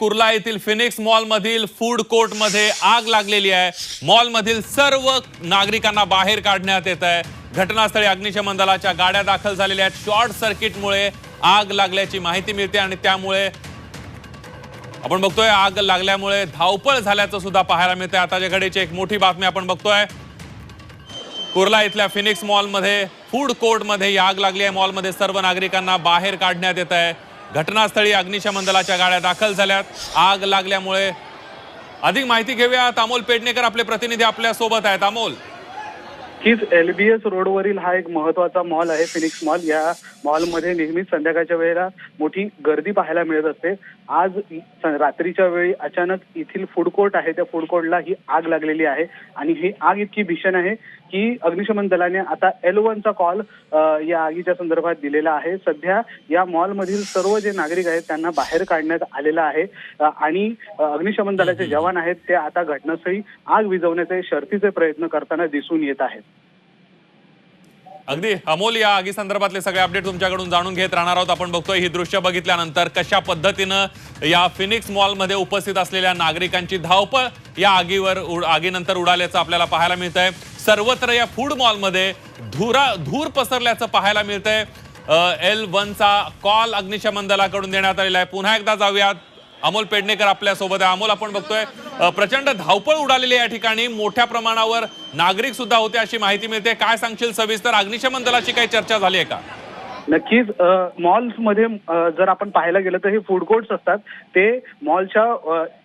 कुर्ला येथील Phoenix मॉलमधील food कोर्टमध्ये आग लागलेली आहे. मॉलमधील सर्व नागरिकांना बाहेर काढण्यात येत आहे. घटनास्थळी अग्निशमन दलाच्या गाड्या दाखल झालेल्या आहेत. शॉर्ट सर्किटमुळे आग लागल्याची माहिती मिळते आणि त्यामुळे आपण बघतोय आग लागल्यामुळे धावपळ झाल्याचं सुद्धा पाहायला मिळतंय. आताच्या घडीची एक मोठी बातमी आपण बघतोय. कुर्ला इथल्या फिनिक्स मॉलमध्ये फूड कोर्टमध्ये ही आग लागली आहे. मॉलमध्ये सर्व नागरिकांना बाहेर काढण्यात येत आहे. घटनास्थळी अग्निशमन दलाच्या गाड्या दाखल झाल्यात. आग लागल्यामुळे अधिक माहिती घेऊयात. अमोल पेडणेकर आपले प्रतिनिधी आपल्यासोबत आहेत. अमोल. हीच एलबीएस रोडवरील हा एक महत्त्वाचा मॉल आहे फिनिक्स मॉल. या मॉलमध्ये नेहमीच संध्याकाळच्या वेळेला मोठी गर्दी पाहायला मिळत असते. आज रात्रीच्या वेळी अचानक येथील फूड कोर्ट आहे त्या फूड कोर्टला ही आग लागलेली आहे. आणि ही आग इतकी भीषण आहे की अग्निशमन दलाने आता एल चा कॉल या आगीच्या संदर्भात दिलेला आहे. सध्या या मॉलमधील सर्व जे नागरिक आहेत त्यांना बाहेर काढण्यात आलेलं आहे. आणि अग्निशमन दलाचे जवान आहेत ते आता घटनास्थळी आग विझवण्याचे शर्थीचे प्रयत्न करताना दिसून येत आहेत. अगदी अमोल या आगी संदर्भातले सगळे अपडेट तुमच्याकडून जाणून घेत राहणार आहोत. आपण बघतोय ही दृश्य बघितल्यानंतर कशा पद्धतीनं या फिनिक्स मॉलमध्ये उपस्थित असलेल्या नागरिकांची धावपळ या आगीवर उड- आगीनंतर उडाल्याचं आपल्याला पाहायला मिळतंय. सर्वत्र या फूड मॉलमध्ये धुरा धूर पसरल्याचं पाहायला मिळतंय. एल वनचा कॉल अग्निशमन दलाकडून देण्यात आलेला आहे. पुन्हा एकदा जाऊयात. अमोल पेडणेकर आपल्यासोबत आहे. अमोल आपण बघतोय प्रचंड धावपळ उडालेली आहे या ठिकाणी. मोठ्या प्रमाणावर नागरिक सुद्धा होते अशी माहिती मिळते. काय सांगशील सविस्तर? अग्निशमन दलाची काही चर्चा झाली आहे का? नक्कीच मॉल्समध्ये जर आपण पाहायला गेलं तर हे फूड कोर्ट्स असतात ते मॉलच्या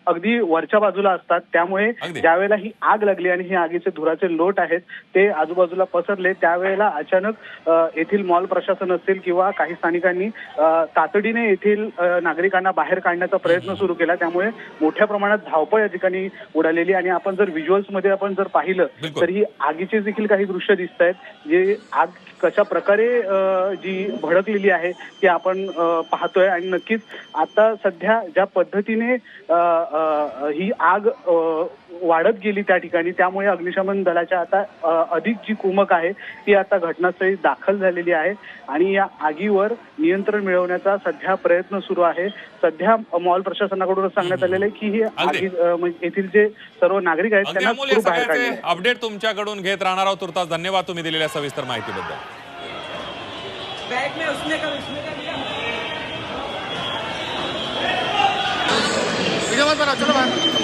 अगदी वरच्या बाजूला असतात त्यामुळे. ज्यावेळेला ही आग लागली आणि हे आगीचे धुराचे लोट आहेत ते आजूबाजूला पसरले त्यावेळेला अचानक येथील मॉल प्रशासन असेल किंवा काही स्थानिकांनी तातडीने येथील नागरिकांना बाहेर काढण्याचा प्रयत्न सुरू केला त्यामुळे मोठ्या प्रमाणात धावपळ या ठिकाणी उडालेली आणि आपण जर व्हिज्युअल्समध्ये आपण जर पाहिलं. तर ही आगीचे देखील काही दृश्य दिसत आहेत जे आग कशा प्रकारे जी भडकलेली आहे ती आपण पाहतोय. आणि नक्कीच आता सध्या ज्या पद्धतीने ही आग वाढत गेली त्या ठिकाणी त्यामुळे अग्निशमन दलाच्या आता अधिक जी कुमक आहे ती आता घटनास्थळी दाखल झालेली आहे. आणि या आगीवर नियंत्रण मिळवण्याचा सध्या प्रयत्न सुरू आहे. सध्या मॉल प्रशासनाकडून सांगण्यात आलेलं आहे की ही आगी म्हणजे येथील जे सर्व नागरिक आहेत त्यांना अपडेट तुमच्याकडून घेत राहणार आहोत तुर्तास. धन्यवाद तुम्ही दिलेल्या सविस्तर माहितीबद्दल. बैग में उसने का उसने का दिया व्हिडिओ बंद करा चलो बाहर।